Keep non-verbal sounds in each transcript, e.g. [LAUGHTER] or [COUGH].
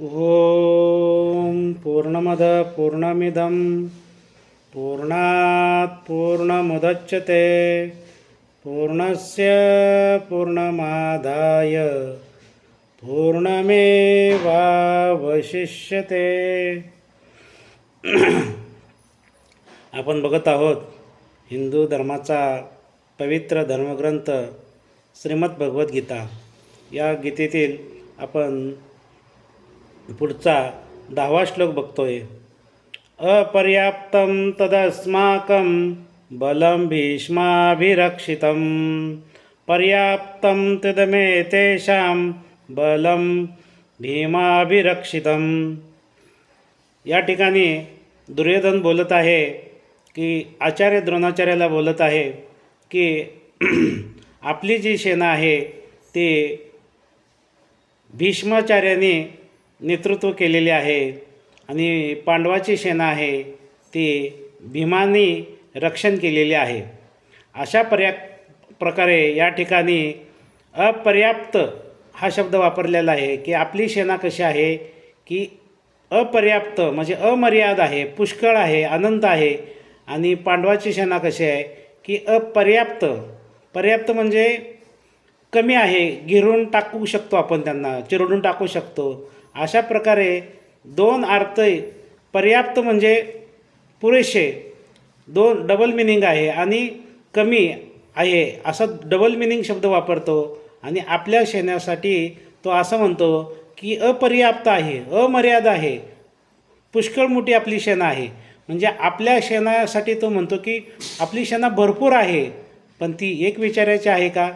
ॐ पूर्णमद पूर्णमिदं पूर्णात् पूर्णमुदच्यते पूर्णस्य पूर्णमादाय पूर्णमेवावशिष्यते। आपण बघत आहोत हिंदू धर्माचा पवित्र धर्मग्रंथ श्रीमद भगवद्गीता या गीतेतील आपण पुढचा दहावा श्लोक बघतोय. अपर्याप्तं तदस्माकं बलं भीष्माभिरक्षितं पर्याप्तं तदमे तेषां बलं भीमाभिरक्षितं या ठिकाणी दुर्योधन बोलत आहे की आचार्य द्रोणाचार्याला बोलत आहे की [CLEARS THROAT] आपली जी सेना आहे ती भीष्माचार्याने नेतृत्व केलेले आहे आणि पांडवाची सेना आहे ती भीमानी रक्षण केलेले आहे. अशा पर्या प्रकारे या ठिकाणी अपर्याप्त हा शब्द वापरलेला आहे की आपली सेना कशी आहे की अपर्याप्त म्हणजे अमर्याद आहे पुष्कळ आहे अनंत आहे आणि पांडवाची सेना कशी आहे की अपर्याप्त. पर्याप्त म्हणजे कमी आहे गिरून टाकू शकतो आपण त्यांना चिरडून टाकू शकतो. अशा प्रकारे दोन अर्थ पर्याप्त म्हणजे पुरेसे दोन डबल मिनिंग आहे आणि कमी आहे असा डबल मिनिंग शब्द वापरतो. आणि आपल्या शेण्यासाठी तो असं म्हणतो की अपर्याप्त आहे अमर्याद आहे. पुष्कळ मोठी आपली शेणा आहे. म्हणजे आपल्या शेणासाठी तो म्हणतो की आपली शेणा भरपूर आहे. पण ती एक विचारायची आहे का?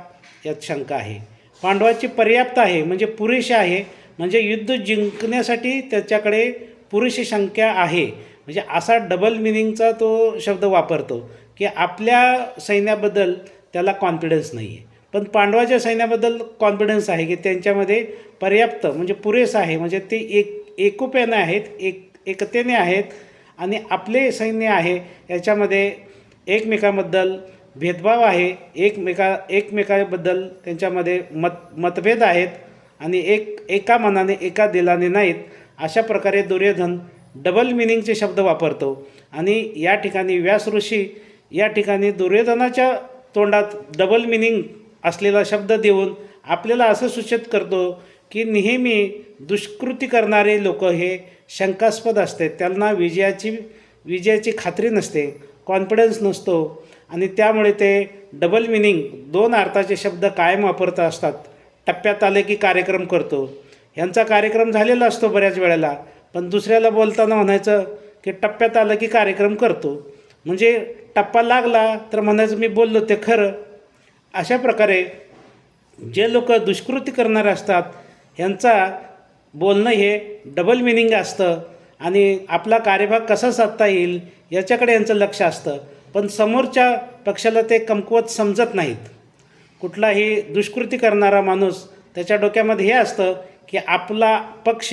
यात शंका आहे. पांडवाची पर्याप्त आहे म्हणजे पुरेशी आहे म्हणजे युद्ध जिंकण्यासाठी त्याच्याकडे पुरेशी संख्या आहे. म्हणजे असा डबल मिनिंगचा तो शब्द वापरतो की आपल्या सैन्याबद्दल त्याला कॉन्फिडन्स नाही आहे पण पांडवाच्या सैन्याबद्दल कॉन्फिडन्स आहे की त्यांच्यामध्ये पर्याप्त म्हणजे पुरेसं आहे म्हणजे ते एक एकोप्याने आहेत एक एकतेने आहेत आणि आपले सैन्य आहे याच्यामध्ये एकमेकांबद्दल भेदभाव आहे. एकमेका एकमेकाबद्दल त्यांच्यामध्ये मत मतभेद आहेत आणि एक एका मनाने एका दिलाने नाहीत अशा प्रकारे दुर्योधन डबल मिनिंगचे शब्द वापरतो. आणि या ठिकाणी व्यास ऋषी या ठिकाणी दुर्योधनाच्या तोंडात डबल मिनिंग असलेला शब्द देऊन आपल्याला असं सूचित करतो की नेहमी दुष्कृती करणारे लोक हे शंकास्पद असते. त्यांना विजयाची विजयाची खात्री नसते. कॉन्फिडन्स नसतो. आणि त्यामुळे ते डबल मिनिंग दोन अर्थाचे शब्द कायम वापरत असतात. टप्प्यात आले की कार्यक्रम करतो. ह्यांचा कार्यक्रम झालेला असतो बऱ्याच वेळेला पण दुसऱ्याला बोलताना म्हणायचं की टप्प्यात आलं की कार्यक्रम करतो. म्हणजे टप्पा लागला तर म्हणायचं मी बोललो ते खरं. अशा प्रकारे जे लोक दुष्कृती करणारे असतात ह्यांचा बोलणं हे डबल मिनिंग असतं. आणि आपला कार्यभाग कसा साधता येईल याच्याकडे यांचं लक्ष असतं. पण समोरच्या पक्षाला ते कमकुवत समजत नाहीत. कुठलाही दुष्कृती करणारा माणूस त्याच्या डोक्यामध्ये हे असतं की आपला पक्ष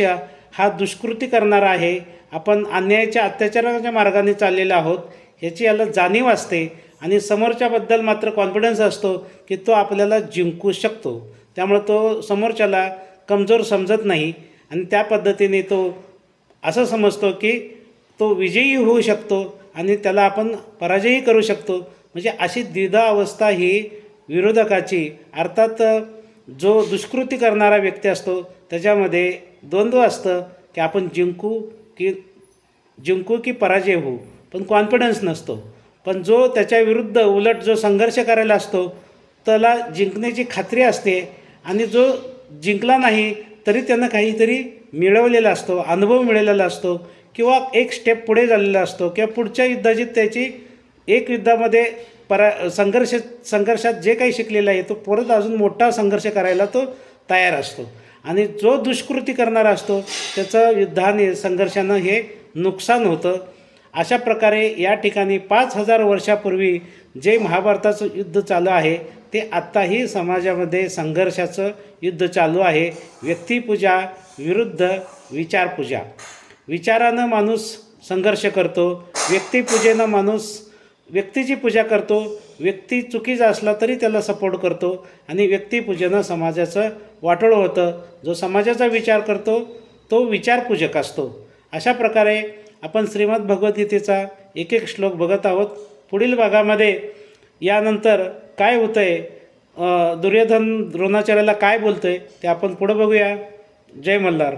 हा दुष्कृती करणारा आहे आपण अन्यायाच्या अत्याचाराच्या मार्गाने चाललेलो आहोत ह्याची याला जाणीव असते आणि समोरच्याबद्दल मात्र कॉन्फिडन्स असतो की तो आपल्याला जिंकू शकतो. त्यामुळं तो समोरच्याला कमजोर समजत नाही आणि त्या पद्धतीने तो असं समजतो की तो विजयी होऊ शकतो आणि त्याला आपण पराजयही करू शकतो. म्हणजे अशी द्विधा अवस्था ही विरोधकाची अर्थात जो दुष्कृती करणारा व्यक्ती असतो त्याच्यामध्ये द्वंद्व असतं की आपण जिंकू की जिंकू की पराजय होऊ. पण कॉन्फिडन्स नसतो. पण जो त्याच्या विरुद्ध उलट जो संघर्ष करायला असतो त्याला जिंकण्याची खात्री असते आणि जो जिंकला नाही तरी त्यानं काहीतरी मिळवलेला असतो अनुभव मिळालेला असतो. किंवा एक स्टेप पुढे झालेला असतो किंवा पुढच्या युद्धाची त्याची एक युद्धामध्ये परा संघर्ष संघर्षात जे काही शिकलेलं आहे तो परत अजून मोठा संघर्ष करायला तो तयार असतो. आणि जो दुष्कृती करणारा असतो त्याचं युद्धाने संघर्षानं हे नुकसान होतं. अशा प्रकारे या ठिकाणी पाच हजार वर्षापूर्वी जे महाभारताचं युद्ध चालू आहे ते आत्ताही समाजामध्ये संघर्षाचं युद्ध चालू आहे. व्यक्तिपूजा विरुद्ध विचारपूजा. विचारानं माणूस संघर्ष करतो व्यक्तिपूजेनं माणूस व्यक्तीची पूजा करतो व्यक्ती चुकीचा असला तरी त्याला सपोर्ट करतो आणि व्यक्तिपूजेनं समाजाचं वाटोळं होतं. जो समाजाचा विचार करतो तो विचारपूजक असतो. अशा प्रकारे आपण श्रीमद भगवद्गीतेचा एक एक श्लोक बघत आहोत. पुढील भागामध्ये यानंतर काय होतं आहे दुर्योधन द्रोणाचार्याला काय बोलतं आहे ते आपण पुढं बघूया. जय मल्हार.